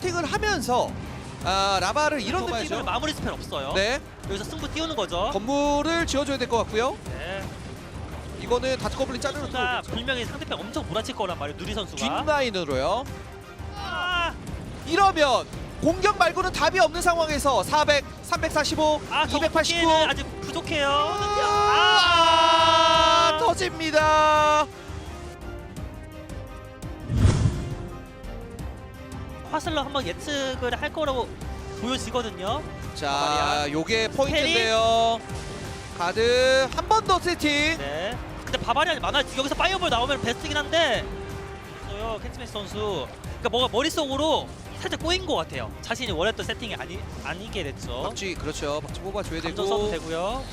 팅을 하면서 아, 라바를 이런. 느낌은 마무리 스펠 없어요. 네, 여기서 승부 띄우는 거죠. 건물을 지어줘야 될 것 같고요. 네. 이거는 다트거블린 자르는 선수가 또 분명히 상대편 엄청 몰아칠 거란 말이에요. 누리 선수가. 뒷라인으로요. 아, 이러면 공격 말고는 답이 없는 상황에서 400, 345, 아 289 289는 아직 부족해요. 아, 아, 터집니다. 화슬러 한번 예측을 할 거라고 보여지거든요. 자, 바바리안. 요게 포인트인데요. 가드 한 번 더 세팅. 네. 근데 바바리안이 많아. 여기서 파이어볼 나오면 베스트긴 한데. 없어요. 켄치메스 선수. 그러니까 뭐가 머릿속으로 살짝 꼬인 것 같아요. 자신이 원했던 세팅이 아니 아니게 됐죠. 박쥐 그렇죠. 박쥐 뽑아줘야 감정 써도 되고. 되고요.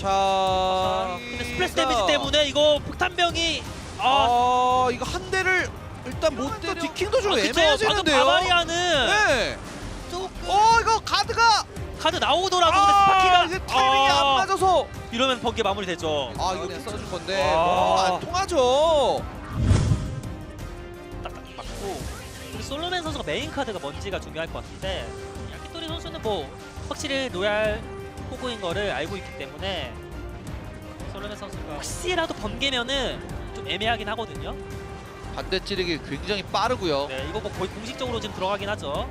자, 아, 근데 스플래시 데미지 때문에 이거 폭탄병이 아, 아, 이거 한 대를 일단 못 때려. 디킹도 좀 아, 그쵸. 애매해지는데요. 바바리안은 네. 조금 어, 이거 가드가 카드 나오더라도 근데 아, 스파키가 이게 타이밍이 아, 안 맞아서. 이러면 번개 마무리되죠. 아, 이거 그냥 써줄 건데 아. 뭐 안 통하죠. 딱딱 맞고 우리 솔로맨 선수가 메인 카드가 뭔지가 중요할 것 같은데 야키토리 선수는 뭐 확실히 로얄 호구인 거를 알고 있기 때문에 솔로맨 선수가 혹시라도 번개면은 좀 애매하긴 하거든요. 반대 찌르기 굉장히 빠르고요. 네, 이거 뭐 거의 공식적으로 지금 들어가긴 하죠.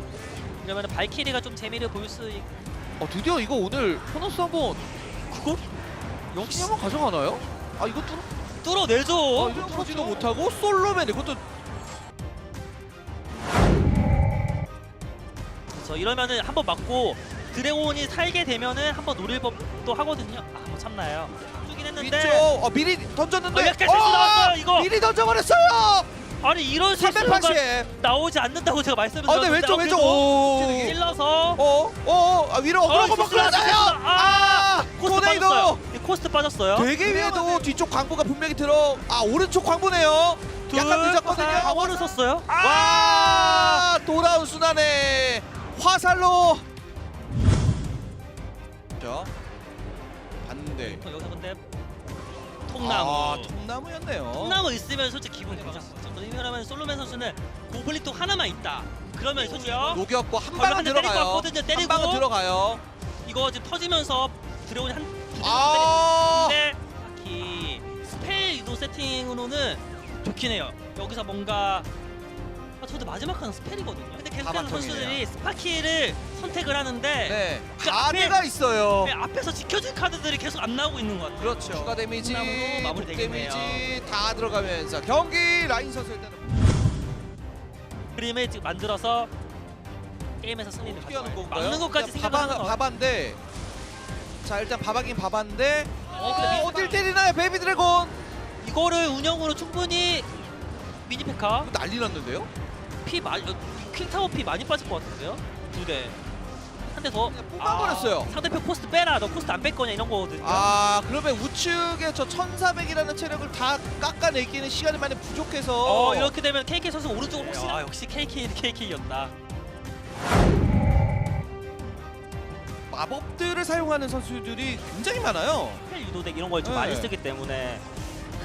그러면 발키리가 좀 재미를 보일 수 있... 어, 드디어 이거 오늘 보너스 한번 그거? 역시 한번 가져가나요? 아, 이거 뚫어 뚫어내죠. 어, 이거 뚫지도 못하고 솔로맨 이것도 그래서 이러면은 한번 맞고 드래곤이 살게 되면은 한번 노릴 법도 하거든요. 아, 뭐 참나요. 주긴 했는데 위쪽 어, 미리 던졌는데 어, 약간 실수 나왔어요, 이거. 미리 던져버렸어요. 아니 이런 실수가 380. 나오지 않는다고 제가 아, 말씀드렸는데 근데 왼쪽 왼쪽. 그래도 오. 찔러서 어, 어, 아, 위로 어그로 한번 실수를 끌어요. 하셨어. 아, 코스트. 빠졌어요. 이 코스트 빠졌어요. 되게 위에도 뒤쪽 광부가 분명히 들어. 아, 오른쪽 광부네요. 약간 늦었거든요. 화원을 썼어요. 아, 돌아온 순환에 화살로. 자, 반대. 와 여기서 근데 통나무. 아, 통나무였네요. 통나무 있으면 솔직히 기분 좋았어. 왜냐면 솔로맨 선수는 고블린통 하나만 있다. 그러면 솔직히 녹였고 한 방은 들어가요. 같거든요. 한 때리고. 방은 들어가요. 이거 지금 터지면서 한두 대만 아, 딱히 스펠 유도 세팅으로는 좋긴 해요. 여기서 뭔가 아, 저도 마지막 하는 스펠이거든요. 근데 계속해서 다바통이네요. 선수들이 스파키를 선택을 하는데 네. 그 가드가 앞에- 있어요. 왜 앞에서 지켜줄 카드들이 계속 안 나오고 있는 것 같아요. 그렇죠. 추가 데미지, 마무리 되겠네요. 데미지 다 들어가면서 경기 라인 선수 일단은 그림을 지금 만들어서 게임에서 승리를 하는 가져와요. 건가요? 막는 것까지 일단 생각하는 바바, 거. 바바인데 자 일단 바바긴 바바인데 어, 근데 어, 미- 어딜 때리나요 베이비 드래곤 이거를 운영으로 충분히 미니페카 난리 났는데요? 피 많이 어, 킹타워 피 많이 빠질 것 같은데요? 두 대. 한 대 더. 그냥 뽑아버렸어요. 아, 상대편 포스트 빼라. 너 포스트 안 뺄 거냐 이런 거거든요. 아 그러면 우측에 저 1400이라는 체력을 다 깎아내기는 시간이 많이 부족해서 어 이렇게 되면 KK 선수 오른쪽으로 혹시 아 역시 KK KK였다. 마법들을 사용하는 선수들이 굉장히 많아요 헬 유도덱 이런 걸 좀 네. 많이 쓰기 때문에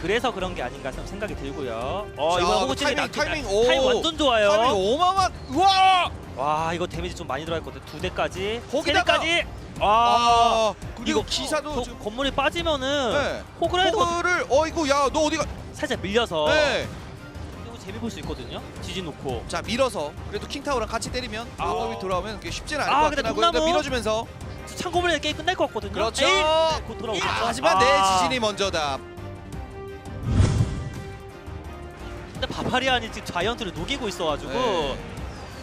그래서 그런 게 아닌가 좀 생각이 들고요. 어 자, 이거 그 타이밍, 낫긴 타이밍, 하- 오. 타이밍 완전 좋아요. 타이밍 어마어마 우와 와 이거 데미지 좀 많이 들어갔거든. 두 대까지, 세 거기다가- 대까지. 와아 그리고 이거 기사도 저 지금 건물이 빠지면은 네. 호그라이더가 호그를 어이구 야 너 어디가 살짝 밀려서 네. 이거 재미 볼 수 있거든요. 지진 놓고. 자 밀어서 그래도 킹타워랑 같이 때리면 아. 마법이 돌아오면 그게 쉽지는 않을 아, 것 같긴 근데 하고 일단. 밀어주면서 창고물에 게임 끝날 것 같거든요. 그렇죠. 에이, 네, 곧 돌아오죠. 야, 하지만 내 지진이 먼저다 근데 바바리안이 지금 자이언트를 녹이고 있어가지고 네.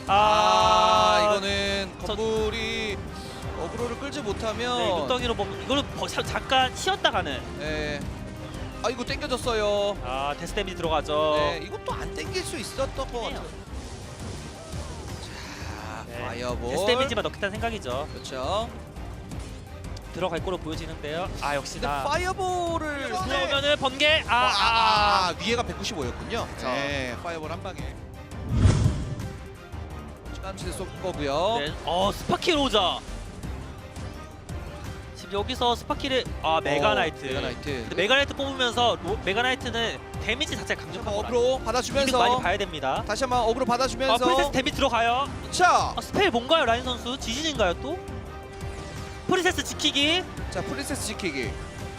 아, 아, 이거는 저- 건물이 어그로를 끌지 못하면 네, 눈덩이로 보면 이거를 버- 자- 잠깐 쉬었다 가는 네. 아 이거 땡겨졌어요 아 데스 데미지 들어가죠. 네, 이것도 안 땡길 수 있었던 것. 같아요 자 네. 파이어볼 데스 데미지만 넣겠다는 생각이죠. 그렇죠 들어갈 거로 보여지는데요. 아 근데 역시나 파이어볼을 들어오면은 번개 아, 아, 아, 아, 아, 위에가 195였군요. 그쵸. 네, 파이어볼 한 방에. 시간치대 쏠 거고요. 네. 어 스파키 로자. 지금 여기서 스파키를 아 메가나이트. 어, 메가나이트. 근데 메가나이트 뽑으면서 로, 메가나이트는 데미지 자체가 강력한 거라. 어그로 이득 받아주면서 많이 봐야 됩니다. 다시 한번 어그로 아, 받아주면서 프린세스 데미지 들어가요. 자, 아, 스펠 뭔가요, 라인 선수? 지진인가요 또? 프린세스 지키기. 자 프린세스 지키기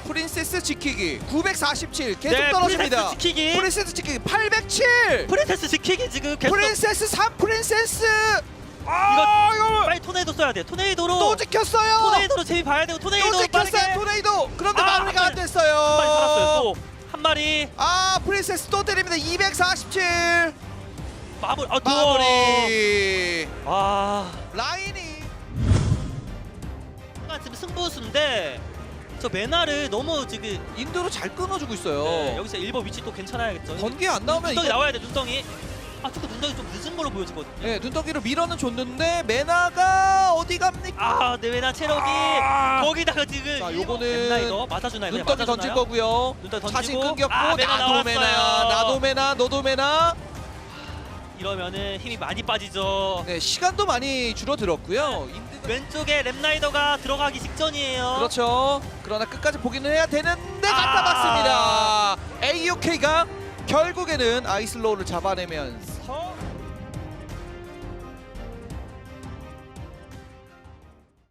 프린세스 지키기 947 계속 네, 떨어집니다 프린세스 지키기. 프린세스 지키기 807 프린세스 지키기 지금 계속 프린세스 3 프린세스 아 이거 빨리 토네이도 써야 돼. 토네이도로 또 찍혔어요 토네이도로 재미 봐야 되고 토네이도 또 빠르게 토네이도 그런데 아, 마무리가 한안 마리. 됐어요 한 마리 살았어요. 또 한 마리 아 프린세스 또 때립니다 247 마무리. 아, 또. 마무리 와. 승부수인데 저 메나를 너무 지금 인도로 잘 끊어주고 있어요 네, 여기서 일버 위치 또 괜찮아야겠죠. 번개 안 나오면 눈덩이 이거 나와야 돼 눈덩이. 아 조금 눈덩이 좀 늦은 걸로 보여지거든요. 네, 눈덩이로 밀어는 줬는데 메나가 어디 갑니까? 아, 네 메나 체력이 아. 거기다가 지금 자, 요거는 이거 맞아주나요? 그냥 눈덩이 던질 맞아주나요? 거고요. 눈덩이 던지고 자신 끊겼고 아, 메나 나도 나왔어요. 나도 메나, 너도 메나. 이러면은 힘이 많이 빠지죠. 네, 시간도 많이 줄어들었고요. 인드가 왼쪽에 랩라이더가 들어가기 직전이에요. 그렇죠. 그러나 끝까지 보기는 해야 되는데 갖다 아. 박습니다. AOK가 결국에는 아이슬로우를 잡아내면서